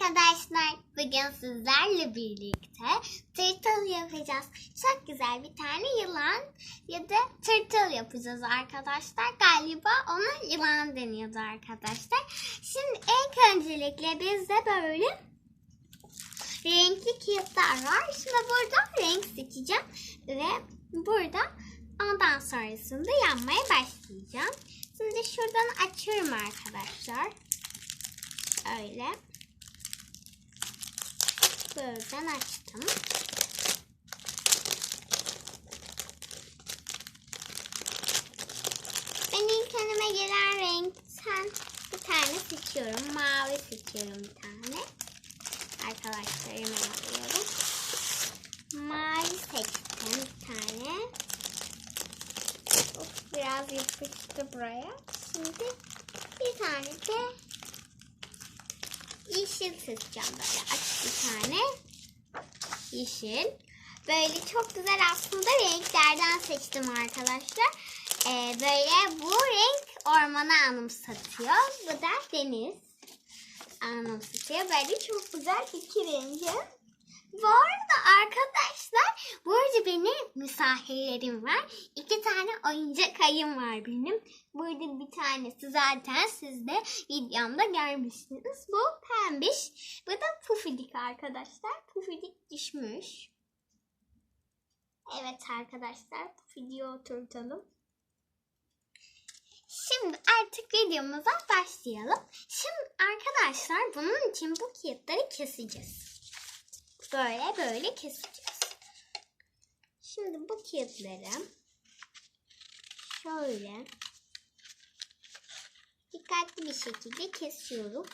arkadaşlar. Bugün sizlerle birlikte tırtıl yapacağız. Çok güzel bir tane yılan ya da tırtıl yapacağız arkadaşlar. Galiba ona yılan deniyordu arkadaşlar. Şimdi ilk öncelikle bizde böyle renkli kağıtlar var. Şimdi burada renk seçeceğim ve burada ondan sonrasında yanmaya başlayacağım. Şimdi şuradan açıyorum arkadaşlar. Öyle. Buradan açtım. Ben ilk önüme gelen renkten bir tane seçiyorum. Mavi seçiyorum bir tane. Arkadaşlar hemen alıyorum. Mavi seçtim bir tane. Of, biraz yapıştı buraya. Şimdi bir tane de yeşil seçeceğim böyle açık bir tane. Yeşil. Böyle çok güzel aslında renklerden seçtim arkadaşlar. Ee, böyle bu renk ormanı anımsatıyor. Bu da deniz anımsatıyor. Böyle çok güzel iki rengi. Bu arada arkadaşlar burada benim misafirlerim var. İki tane oyuncak ayım var benim. Burada bir tanesi zaten siz de videomda görmüşsünüz. Bu pembiş. Bu da pufidik arkadaşlar. Pufidik düşmüş. Evet arkadaşlar pufidiği oturtalım. Şimdi artık videomuza başlayalım. Şimdi arkadaşlar bunun için bu kağıtları keseceğiz böyle böyle keseceğiz. Şimdi bu kağıtları şöyle dikkatli bir şekilde kesiyorum.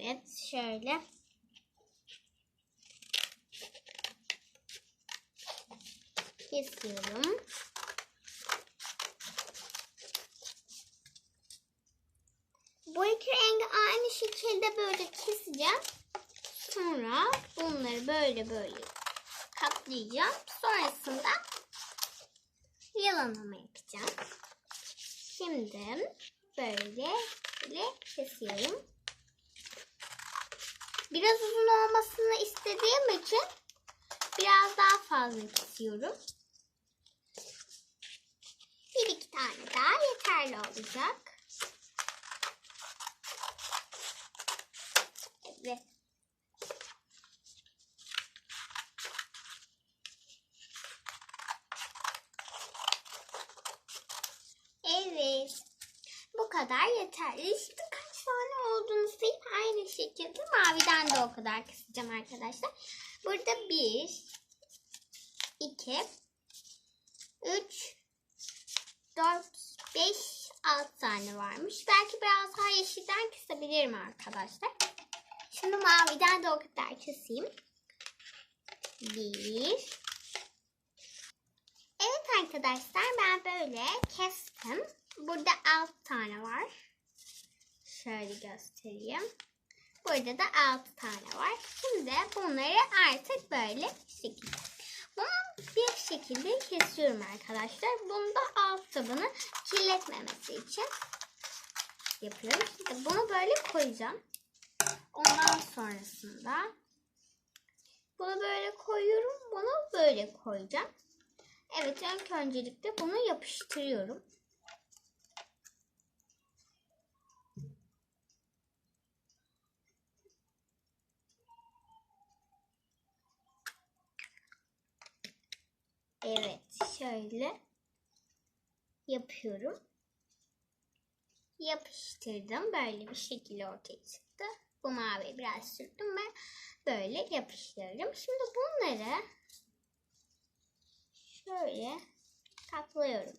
Evet şöyle. Kesiyorum. Bu iki rengi aynı şekilde böyle keseceğim. Sonra bunları böyle böyle katlayacağım. Sonrasında yalanlama yapacağım. Şimdi böyle böyle kesiyorum. Biraz uzun olmasını istediğim için biraz daha fazla kesiyorum. Bir iki tane daha yeterli olacak. Evet. Evet. Bu kadar yeterli. Şimdi kaç tane olduğunu sayıp aynı şekilde maviden de o kadar keseceğim arkadaşlar. Burada bir, iki, üç, dört, beş, altı tane varmış. Belki biraz daha yeşilden kesebilirim arkadaşlar. Şimdi maviden de o kadar keseyim. Bir. Evet arkadaşlar ben böyle kestim. Burada alt tane var. Şöyle göstereyim. Burada da alt tane var. Şimdi bunları artık böyle şekilde. Bunu bir şekilde kesiyorum arkadaşlar. Bunu da alt tabanı kirletmemesi için yapıyorum. Şimdi bunu böyle koyacağım. Ondan sonrasında bunu böyle koyuyorum. Bunu böyle koyacağım. Evet ilk öncelikle bunu yapıştırıyorum. Evet şöyle yapıyorum. Yapıştırdım. Böyle bir şekilde ortaya çıktı. Bu mavi biraz sürdüm ve böyle yapıştırdım. Şimdi bunları şöyle katlıyorum.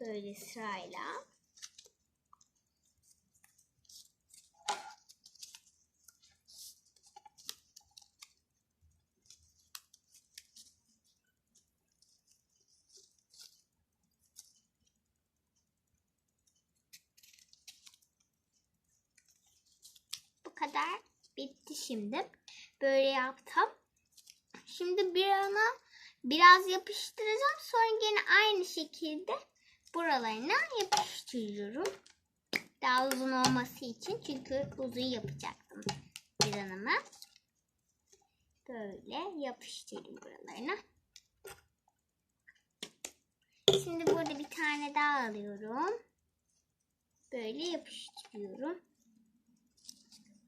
Böyle sırayla. Bu kadar bitti şimdi. Böyle yaptım. Şimdi bir ana biraz yapıştıracağım. Sonra yine aynı şekilde buralarına yapıştırıyorum. Daha uzun olması için. Çünkü uzun yapacaktım bir anımı. Böyle yapıştırayım buralarına. Şimdi burada bir tane daha alıyorum. Böyle yapıştırıyorum.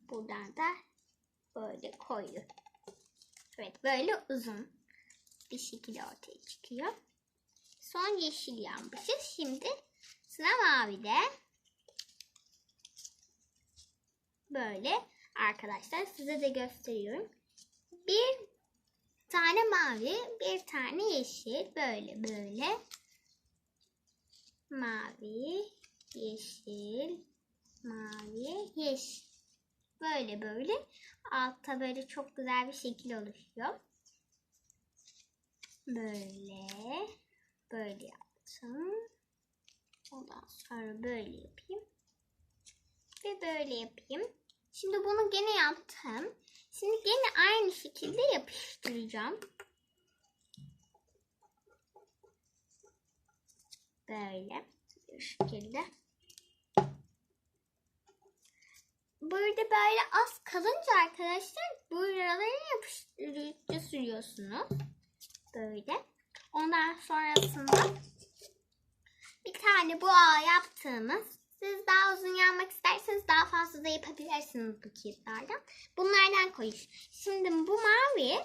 Buradan da böyle koyuyorum. Evet böyle uzun bir şekilde ortaya çıkıyor. Son yeşil yanmışız. Şimdi sıra mavide. Böyle arkadaşlar size de gösteriyorum. Bir tane mavi, bir tane yeşil. Böyle böyle. Mavi, yeşil, mavi, yeşil. Böyle böyle. Altta böyle çok güzel bir şekil oluşuyor. Böyle. Böyle yaptım. Ondan sonra böyle yapayım. Ve böyle yapayım. Şimdi bunu gene yaptım. Şimdi gene aynı şekilde yapıştıracağım. Böyle bir şekilde. Burada böyle az kalınca arkadaşlar buraları yapıştırıcı sürüyorsunuz. Böyle. Ondan sonrasında bir tane bu ağ yaptığımız siz daha uzun yanmak isterseniz daha fazla da yapabilirsiniz bu kilitlerden. Bunlardan koyun. Şimdi bu mavi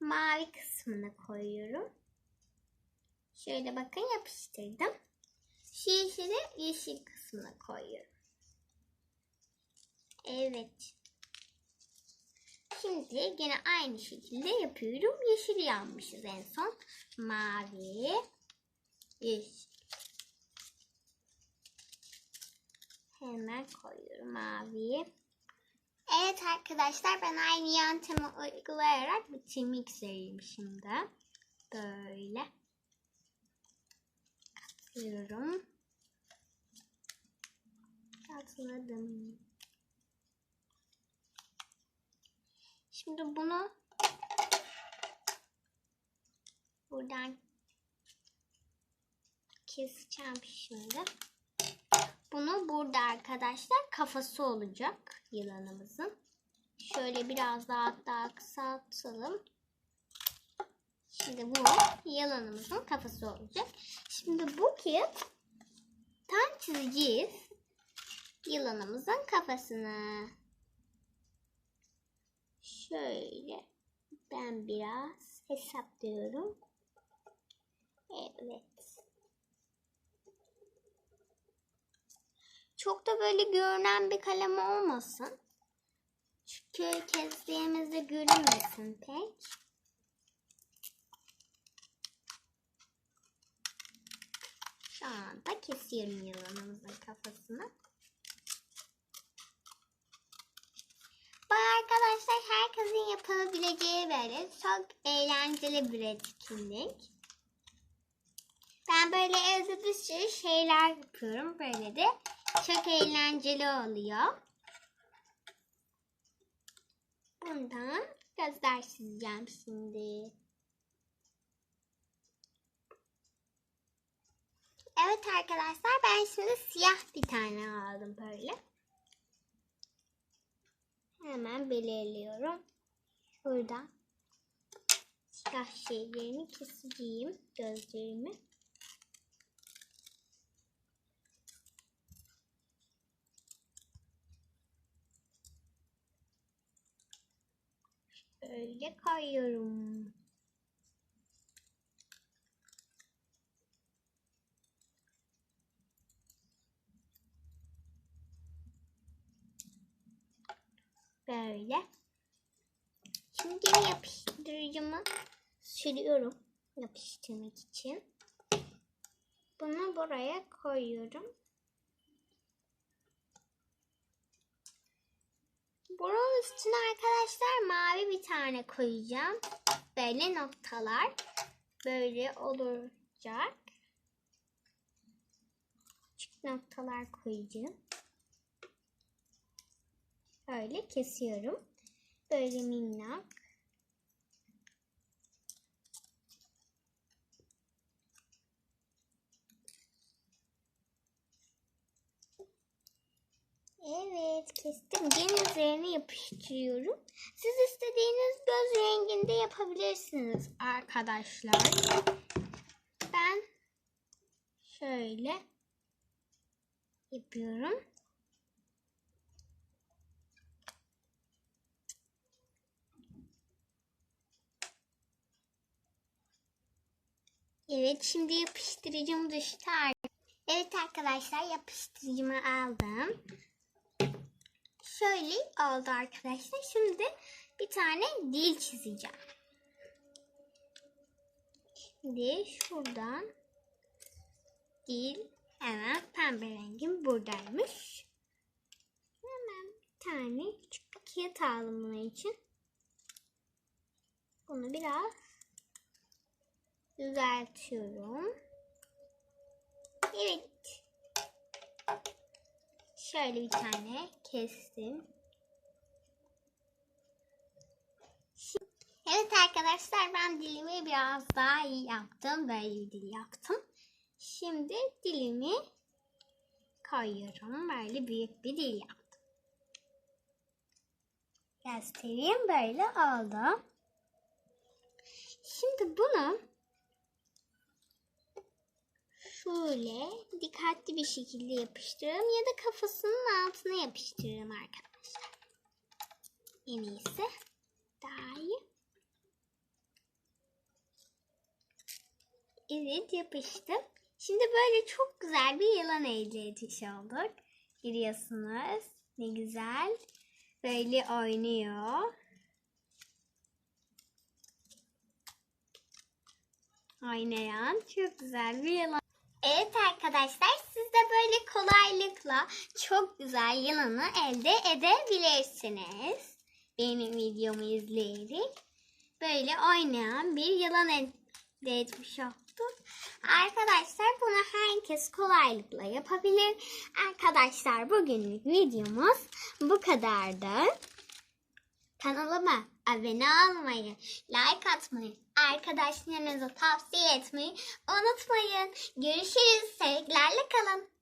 mavi kısmını koyuyorum. Şöyle bakın yapıştırdım. Şu yeşili yeşil kısmına koyuyorum. Evet. Şimdi yine aynı şekilde yapıyorum. Yeşil yanmışız en son. Mavi, yeşil. Hemen koyuyorum maviyi. Evet arkadaşlar ben aynı yöntemi uygulayarak bitirmek üzereyim şimdi. Böyle. Katlıyorum. Katladım. Şimdi bunu buradan keseceğim şimdi. Bunu burada arkadaşlar kafası olacak yılanımızın. Şöyle biraz daha daha kısaltalım. Şimdi bu yılanımızın kafası olacak. Şimdi bu kağıt tam çizeceğiz yılanımızın kafasını. Şöyle ben biraz hesaplıyorum. Evet. Çok da böyle görünen bir kalem olmasın. Çünkü kestiğimizde görünmesin pek. Şu anda kesiyorum yılanımızın kafasını. Bu arkadaşlar herkesin yapabileceği böyle çok eğlenceli bir etkinlik. Ben böyle evde bir sürü şeyler yapıyorum. Böyle de çok eğlenceli oluyor. Bundan gözler çizeceğim şimdi. Evet arkadaşlar ben şimdi siyah bir tane aldım böyle. Hemen belirliyorum. Şuradan siyah şeylerini keseceğim gözlerimi. Öyle kayıyorum. Böyle. Şimdi yine yapıştırıcımı sürüyorum yapıştırmak için. Bunu buraya koyuyorum. Bunun üstüne arkadaşlar mavi bir tane koyacağım. Böyle noktalar. Böyle olacak. Küçük noktalar koyacağım. Böyle kesiyorum. Böyle minnak. Evet kestim. Gene üzerine yapıştırıyorum. Siz istediğiniz göz renginde yapabilirsiniz arkadaşlar. Ben şöyle yapıyorum. Evet şimdi yapıştırıcım düştü. Evet arkadaşlar yapıştırıcımı aldım. Şöyle oldu arkadaşlar. Şimdi bir tane dil çizeceğim. Şimdi şuradan dil hemen pembe rengim buradaymış. Hemen bir tane küçük bir kağıt aldım bunun için. Bunu biraz düzeltiyorum. Şöyle bir tane kestim. Evet arkadaşlar ben dilimi biraz daha iyi yaptım. Böyle bir dil yaptım. Şimdi dilimi koyuyorum. Böyle büyük bir dil yaptım. Göstereyim böyle oldu. Şimdi bunu şöyle dikkatli bir şekilde yapıştırırım ya da kafasının altına yapıştırırım arkadaşlar. En iyisi daha iyi. Evet yapıştım. Şimdi böyle çok güzel bir yılan elde etmiş olduk. Görüyorsunuz ne güzel. Böyle oynuyor. oynayan çok güzel bir yılan. Evet arkadaşlar siz de böyle kolaylıkla çok güzel yılanı elde edebilirsiniz. Benim videomu izleyerek böyle oynayan bir yılan elde etmiş olduk. Arkadaşlar bunu herkes kolaylıkla yapabilir. Arkadaşlar bugünlük videomuz bu kadardı. Kanalıma abone olmayı, like atmayı, arkadaşlarınıza tavsiye etmeyi unutmayın. Görüşürüz. Sevgilerle kalın.